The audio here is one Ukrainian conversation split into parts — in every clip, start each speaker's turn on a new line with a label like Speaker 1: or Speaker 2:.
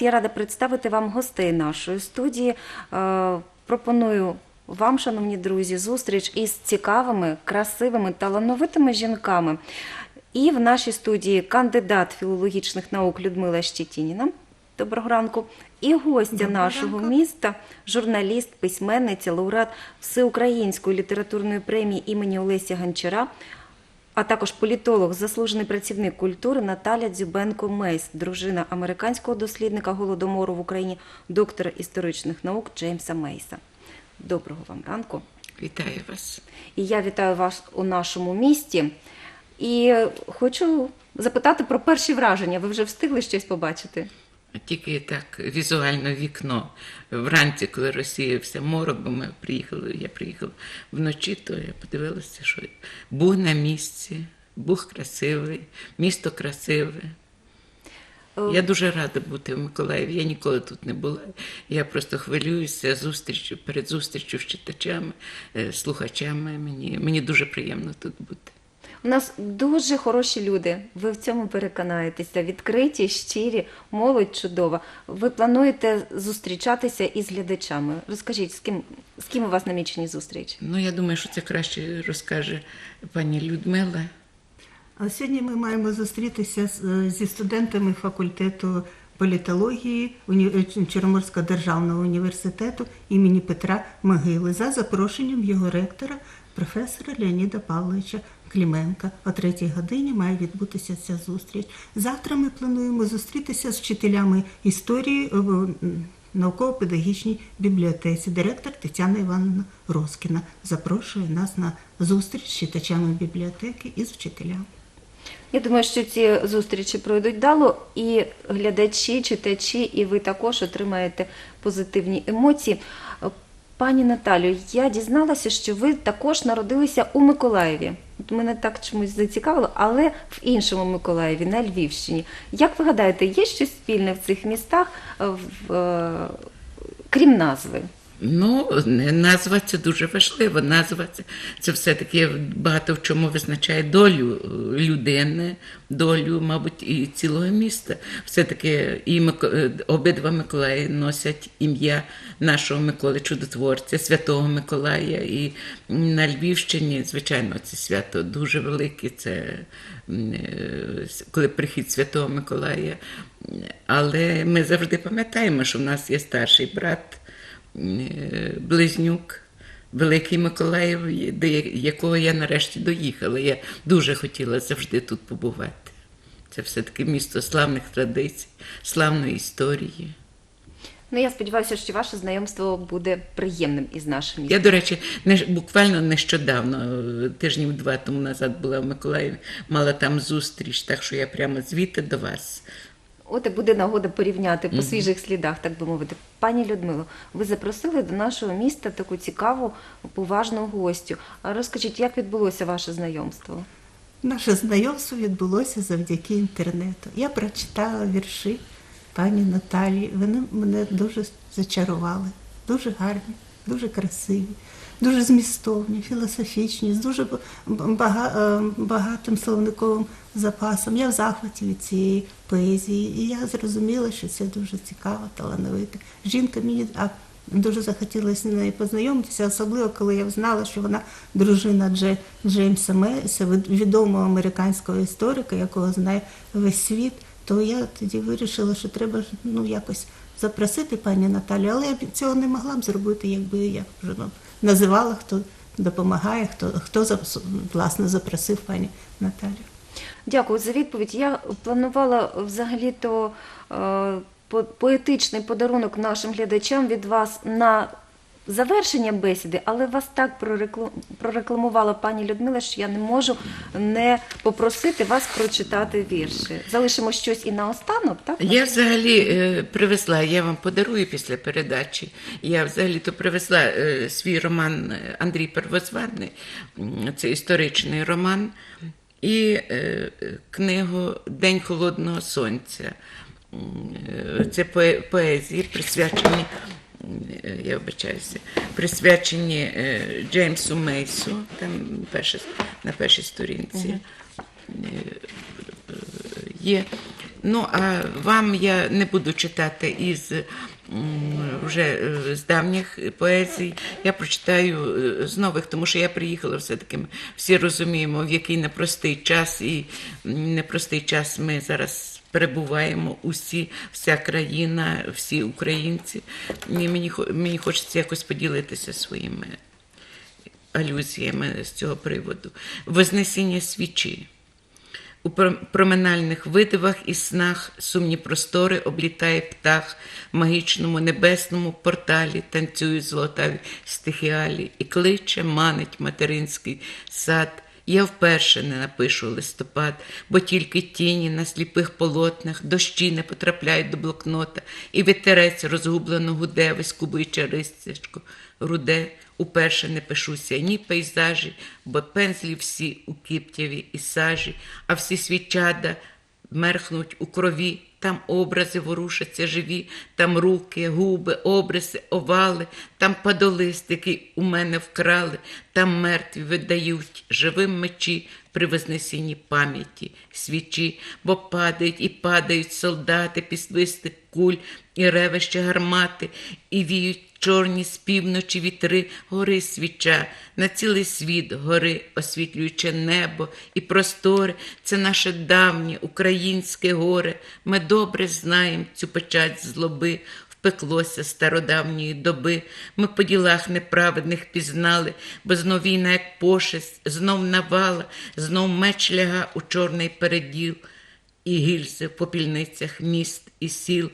Speaker 1: зараз я рада представити вам гостей нашої студії. Е, Пропоную вам, шановні друзі, зустріч із цікавими, красивими, талановитими жінками. І в нашій студії кандидат філологічних наук Людмила Щетініна. Доброго ранку. І гостя
Speaker 2: Доброго
Speaker 1: нашого
Speaker 2: ранку.
Speaker 1: міста, журналіст, письменниця, лауреат Всеукраїнської літературної премії імені Олеся Гончара, а також політолог, заслужений працівник культури Наталя Дзюбенко Мейс, дружина американського дослідника голодомору в Україні, доктора історичних наук Джеймса Мейса. Доброго вам ранку.
Speaker 3: Вітаю вас.
Speaker 1: І я вітаю вас у нашому місті. І хочу запитати про перші враження. Ви вже встигли щось побачити?
Speaker 3: Тільки так візуально вікно вранці, коли розсіявся морок, бо ми приїхали, я приїхав вночі, то я подивилася, що Буг на місці, Буг красивий, місто красиве. Я дуже рада бути в Миколаєві. Я ніколи тут не була. Я просто хвилююся зустрічю перед зустрічю з читачами, е, слухачами. Мені, мені дуже приємно тут бути.
Speaker 1: У нас дуже хороші люди. Ви в цьому переконаєтеся. Відкриті, щирі, молодь чудова. Ви плануєте зустрічатися із глядачами. Розкажіть, з ким з ким у вас намічені зустрічі?
Speaker 3: Ну, я думаю, що це краще розкаже пані Людмила.
Speaker 2: А сьогодні ми маємо зустрітися е, зі студентами факультету політології Уні- Чорноморського державного університету імені Петра Могили за запрошенням його ректора, професора Леоніда Павловича Кліменка. О третій годині має відбутися ця зустріч. Завтра ми плануємо зустрітися з вчителями історії в науково-педагогічній бібліотеці. Директор Тетяна Івановна Роскіна запрошує нас на зустріч з читачами бібліотеки і з вчителями.
Speaker 1: Я думаю, що ці зустрічі пройдуть дало, і глядачі, читачі, і ви також отримаєте позитивні емоції. Пані Наталю, я дізналася, що ви також народилися у Миколаєві. От мене так чомусь зацікавило, але в іншому Миколаєві, на Львівщині. Як ви гадаєте, є щось спільне в цих містах, е, в, е, крім назви?
Speaker 3: Ну, назва це дуже важливо. Назва це, це все-таки багато в чому визначає долю е, людини, долю, мабуть, і цілого міста. Все-таки і е, обидва Миколаї носять ім'я нашого Миколи Чудотворця, Святого Миколая. І на Львівщині, звичайно, це свято дуже велике. Це е, коли прихід Святого Миколая. Але ми завжди пам'ятаємо, що в нас є старший брат. Е, близнюк Великий Миколаїв, до якого я нарешті доїхала. Я дуже хотіла завжди тут побувати. Це все-таки місто славних традицій, славної історії.
Speaker 1: Ну, я сподіваюся, що ваше знайомство буде приємним із нашим містом.
Speaker 3: Я, до речі, не, буквально нещодавно, е, тижнів два тому назад була в Миколаєві, мала там зустріч, так що я прямо звідти до вас.
Speaker 1: От і буде нагода порівняти по свіжих слідах, так би мовити. Пані Людмило, ви запросили до нашого міста таку цікаву, поважну гостю. А розкажіть, як відбулося ваше знайомство?
Speaker 2: Наше знайомство відбулося завдяки інтернету. Я прочитала вірші пані Наталії. Вони мене дуже зачарували, дуже гарні, дуже красиві, дуже змістовні, філософічні, з дуже е, багатим словниковим запасом. Я в захваті від цієї поезії, і я зрозуміла, що це дуже цікава, талановита. Жінка мені дуже захотілося з нею познайомитися, особливо коли я знала, що вона дружина Дже, Джеймса Мейса, від- відомого американського історика, якого знає весь світ. То я тоді вирішила, що треба ну якось запросити пані Наталю, але я б цього не могла б зробити, якби я вже ну, називала, хто допомагає, хто, хто власне запросив пані Наталю.
Speaker 1: Дякую за відповідь. Я планувала взагалі-то е, по- поетичний подарунок нашим глядачам від вас на завершення бесіди, але вас так прорекла- прорекламувала пані Людмила, що я не можу не попросити вас прочитати вірші. Залишимо щось і наостанок, так?
Speaker 3: Я взагалі е, привезла, я вам подарую після передачі. Я взагалі то привезла е, свій роман е, Андрій Первозваний, це історичний роман, і книгу День холодного сонця. Це поезії, присвячені, я вибачаюся, присвячені е, Джеймсу Мейсу, там перше, на першій сторінці. Е, є. Ну, а вам я не буду читати із вже е, з давніх поезій. Я прочитаю е, з нових, тому що я приїхала все-таки. Всі розуміємо, в який непростий час і непростий час ми зараз перебуваємо усі, вся країна, всі українці. Мені, мені хочеться якось поділитися своїми алюзіями з цього приводу. Вознесіння свічі. У пром- проминальних видивах і снах сумні простори облітає птах в магічному небесному порталі, танцюють золотаві стихіалі і кличе, манить материнський сад. Я вперше не напишу листопад, бо тільки тіні на сліпих полотнах, дощі не потрапляють до блокнота, і вітерець розгублено гуде, вискубуючи ристячко, руде. Уперше не пишуся ні пейзажі, бо пензлі всі у кіптяві і сажі, а всі свічада мерхнуть у крові, там образи ворушаться живі, там руки, губи, обриси, овали, там падолист, який у мене вкрали, там мертві видають живим мечі при вознесінні пам'яті, свічі, бо падають і падають солдати під свисти куль і ревище гармати, і віють чорні з півночі вітри, гори свіча, на цілий світ гори, освітлюючи небо і простори. Це наше давнє українське горе. Ми добре знаємо цю печать злоби. Впеклося стародавньої доби, ми по ділах неправедних пізнали, бо знов війна, як пошесть, знов навала, знов меч ляга у чорний переділ, і гільзи в попільницях міст і сіл,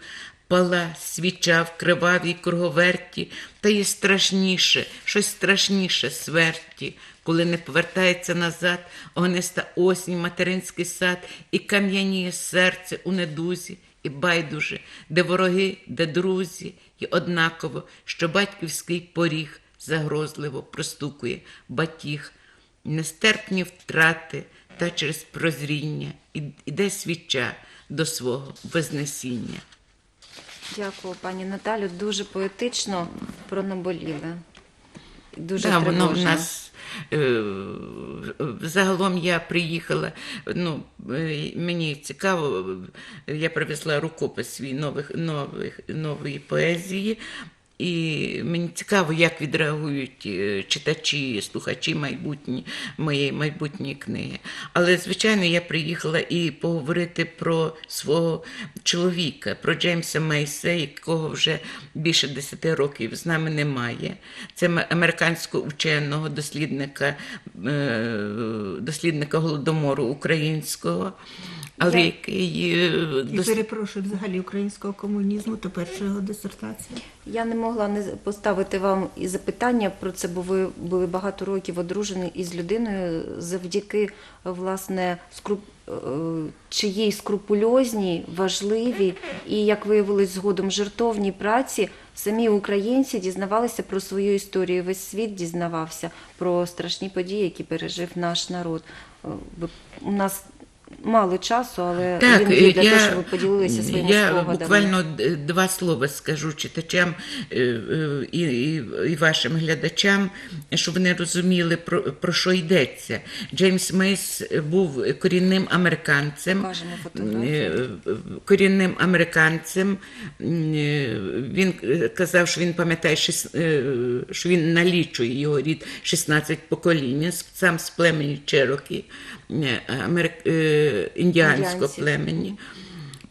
Speaker 3: пала свіча в кривавій круговерті, та є страшніше, щось страшніше смерті, коли не повертається назад огниста осінь, материнський сад, і кам'яніє серце у недузі, і байдуже, де вороги, де друзі, і однаково, що батьківський поріг загрозливо простукує батіг, нестерпні втрати та через прозріння іде свіча до свого вознесіння.
Speaker 1: Дякую, пані Наталю. Дуже поетично про наболіле. Дуже
Speaker 3: Да, воно в нас е, загалом я приїхала. Ну, е, мені цікаво, я привезла рукопис свій нових, нових, нової поезії. І мені цікаво, як відреагують е, читачі, слухачі майбутні, моєї майбутньої книги. Але, звичайно, я приїхала і поговорити про свого чоловіка, про Джеймса Мейса, якого вже більше 10 років з нами немає. Це американського ученого, дослідника, е, дослідника голодомору українського, але
Speaker 1: Я-
Speaker 3: який е,
Speaker 2: І перепрошую взагалі українського комунізму, то перша його дисертація.
Speaker 1: Я не могла не поставити вам і запитання про це, бо ви були багато років одружені із людиною завдяки власне скруп... е, чиїй скрупульозній, важливій і, як виявилось згодом, жертовній праці. Самі українці дізнавалися про свою історію. Весь світ дізнавався про страшні події, які пережив наш народ. Е, У нас мало часу, але
Speaker 3: Так,
Speaker 1: він є для
Speaker 3: я,
Speaker 1: того, щоб ви поділилися своїми
Speaker 3: я
Speaker 1: спогадами.
Speaker 3: буквально д- два слова скажу читачам е, е, і, і, і вашим глядачам, щоб вони розуміли, про, про що йдеться. Джеймс Мейс був корінним американцем.
Speaker 1: Покажемо.
Speaker 3: Е, корінним американцем. Він казав, що він пам'ятає, що він налічує його рід 16 поколінь. Він сам з племені Черокі, америк- індіанського племені.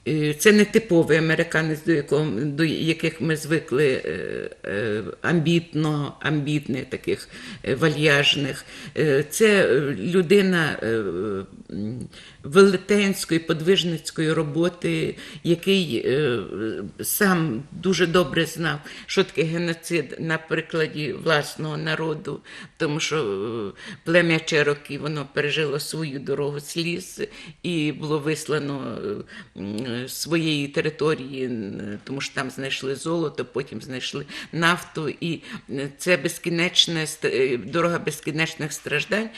Speaker 3: Е, Це не типовий американець, до якого до яких ми звикли е, е, амбітно, амбітних, таких вальяжних. Це людина велетенської подвижницької роботи, який е, сам дуже добре знав, що таке геноцид на прикладі власного народу, тому що е, плем'я Черокі воно пережило свою дорогу сліз і було вислано е, своєї території, тому що там знайшли золото, потім знайшли нафту, і це безкінечне е, дорога безкінечних страждань.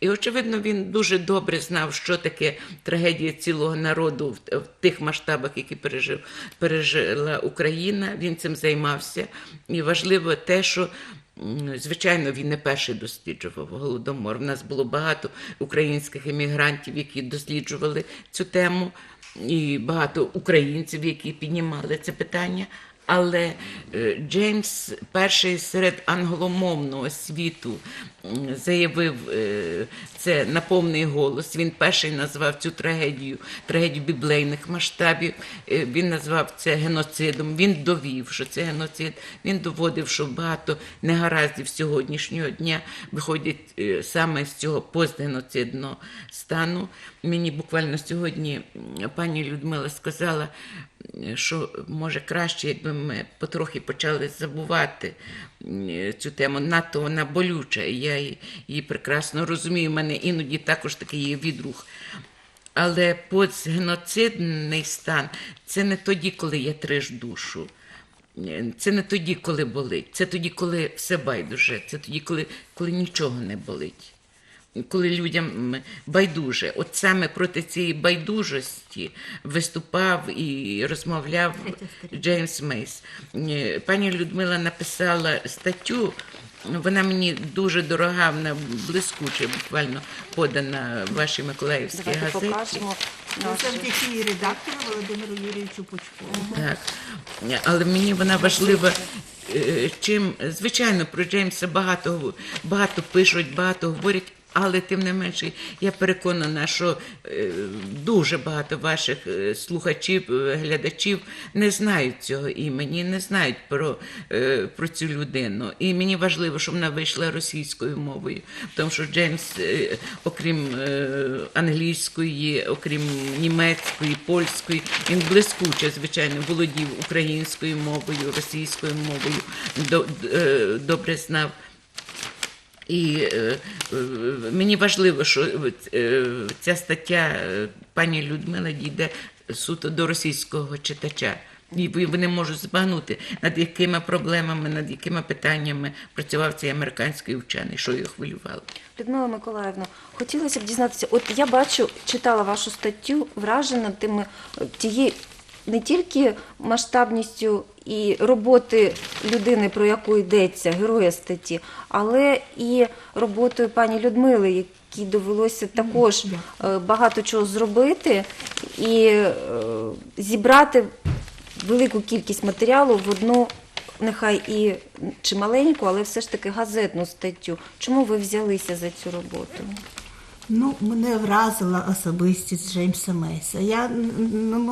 Speaker 3: І очевидно, він дуже добре знав, що таке трагедія цілого народу в, в тих масштабах, які пережив, пережила Україна. Він цим займався. І важливо те, що Звичайно, він не перший досліджував голодомор. У нас було багато українських емігрантів, які досліджували цю тему, і багато українців, які піднімали це питання. Але е, Джеймс перший серед англомовного світу заявив е, це на повний голос. Він перший назвав цю трагедію трагедію біблейних масштабів. Е, Він назвав це геноцидом. Він довів, що це геноцид. Він доводив, що багато негараздів сьогоднішнього дня виходять саме з цього постгеноцидного стану. Мені буквально сьогодні пані Людмила сказала, що може краще, якби ми потрохи почали забувати цю тему. Надто вона болюча. Я її- прекрасно розумію. У мене іноді також такий є відрух. Але постгеноцидний стан це не тоді, коли я триш душу. Це не тоді, коли болить. Це тоді, коли все байдуже. Це тоді, коли, коли нічого не болить. Коли людям байдуже, от саме проти цієї байдужості виступав і розмовляв Джеймс Мейс. Е, Пані Людмила написала статтю. Вона мені дуже дорога, вона блискуче, буквально подана в вашій Миколаївській
Speaker 1: Давайте
Speaker 3: газеті.
Speaker 1: покажемо.
Speaker 2: Завдяки редактору Володимиру Юрійовичу Пучкову.
Speaker 3: Так. Але мені вона важлива. е, Чим, звичайно, про Джеймса багато, багато пишуть, багато говорять, але тим не менше, я переконана, що е, дуже багато ваших е, слухачів, е, глядачів не знають цього імені, не знають про, про цю людину. І мені важливо, щоб вона вийшла російською мовою, тому що Джеймс, окрім англійської, окрім німецької, польської, він блискуче, звичайно, володів українською мовою, російською мовою, до- добре знав. І е, е, мені важливо, що е, ця стаття е, пані Людмила дійде суто до російського читача. І вони можуть збагнути, над якими проблемами, над якими питаннями працював цей американський вчений, що його хвилювало.
Speaker 1: Людмила Миколаївна, хотілося б дізнатися, от я бачу, читала вашу статтю, вражена тими е, тією не тільки масштабністю і роботи людини, про яку йдеться, героя статті, але і роботою пані Людмили, якій довелося також е, багато чого зробити і е, зібрати велику кількість матеріалу в одну, нехай і чи маленьку, але все ж таки газетну статтю. Чому ви взялися за цю роботу?
Speaker 2: Ну, мене вразила особистість Джеймса Мейса. Я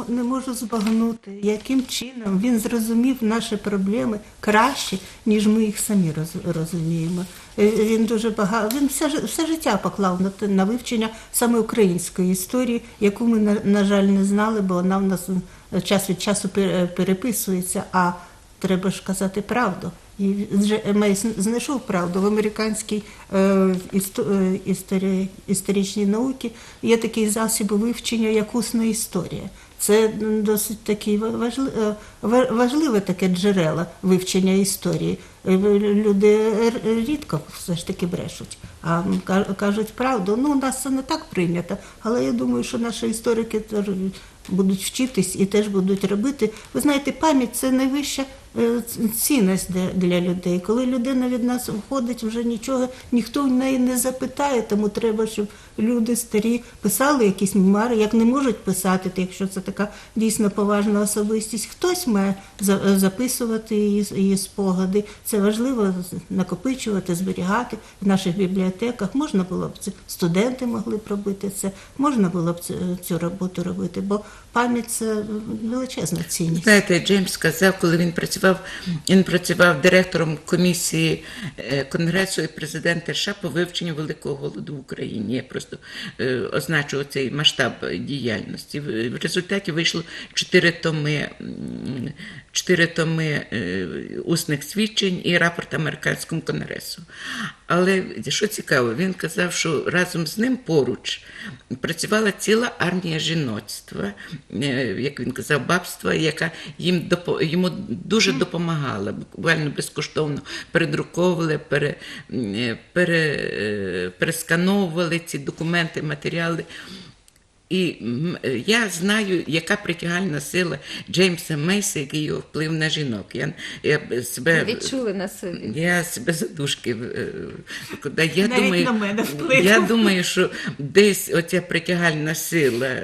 Speaker 2: не можу збагнути, яким чином він зрозумів наші проблеми краще, ніж ми їх самі роз- розуміємо. Е, Він дуже багато він все, все життя поклав на на вивчення саме української історії, яку ми на, на жаль не знали, бо вона в нас е, час від часу пере- переписується. А треба ж казати правду. І знайшов правду в американській е, е, історичній науці. Є такий засіб вивчення, як усна історія. Це досить такі важливе, важливе таке джерело вивчення історії. Е, Люди рідко все ж таки брешуть, а кажуть правду. Ну, у нас це не так прийнято, але я думаю, що наші історики будуть вчитись і теж будуть робити. Ви знаєте, пам'ять це найвища цінність для, людей. Коли людина від нас уходить, вже нічого ніхто в неї не запитає, тому треба, щоб люди старі писали якісь мемуари, як не можуть писати, то якщо це така дійсно поважна особистість, хтось має за- записувати її, її спогади. Це важливо накопичувати, зберігати в наших бібліотеках. Можна було б це студенти могли б робити це, можна було б цю роботу робити, бо пам'ять це величезна цінність.
Speaker 3: Знаєте, Джеймс сказав, коли він працював, він працював директором комісії е, Конгресу і президента США по вивченню великого голоду в Україні. Я просто е, означу цей масштаб діяльності. В результаті вийшло чотири томи, чотири томи е, усних свідчень і рапорт американському конгресу. Але що цікаво, він казав, що разом з ним поруч працювала ціла армія жіноцтва, як він казав, бабства, яка їм йому дуже допомагала, буквально безкоштовно передруковували, пере, е, пере, е, перескановували ці документи, матеріали. І я знаю, яка притягальна сила Джеймса Мейса, який його вплив на жінок. Я, я себе
Speaker 1: Відчули на собі.
Speaker 3: я себе задушки. е, Я
Speaker 2: Навіть
Speaker 3: думаю,
Speaker 2: на мене вплинув.
Speaker 3: я думаю, що десь оця притягальна сила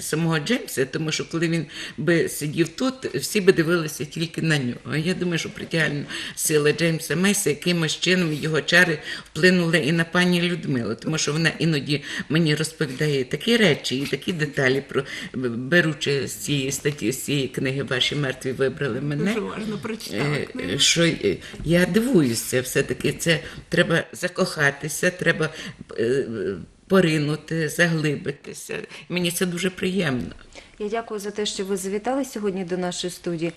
Speaker 3: самого Джеймса, тому що коли він би сидів тут, всі би дивилися тільки на нього. А Я думаю, що притягальна сила Джеймса Мейса якимось чином його чари вплинули і на пані Людмилу, тому що вона іноді мені розповідає такі речі і такі деталі про беручи з цієї статті, з цієї книги ваші мертві вибрали мене.
Speaker 2: Дуже уважно прочитала
Speaker 3: Е, що е, я дивуюся, все-таки це треба закохатися, треба е, поринути, заглибитися. Мені це дуже приємно.
Speaker 1: Я дякую за те, що ви завітали сьогодні до нашої студії.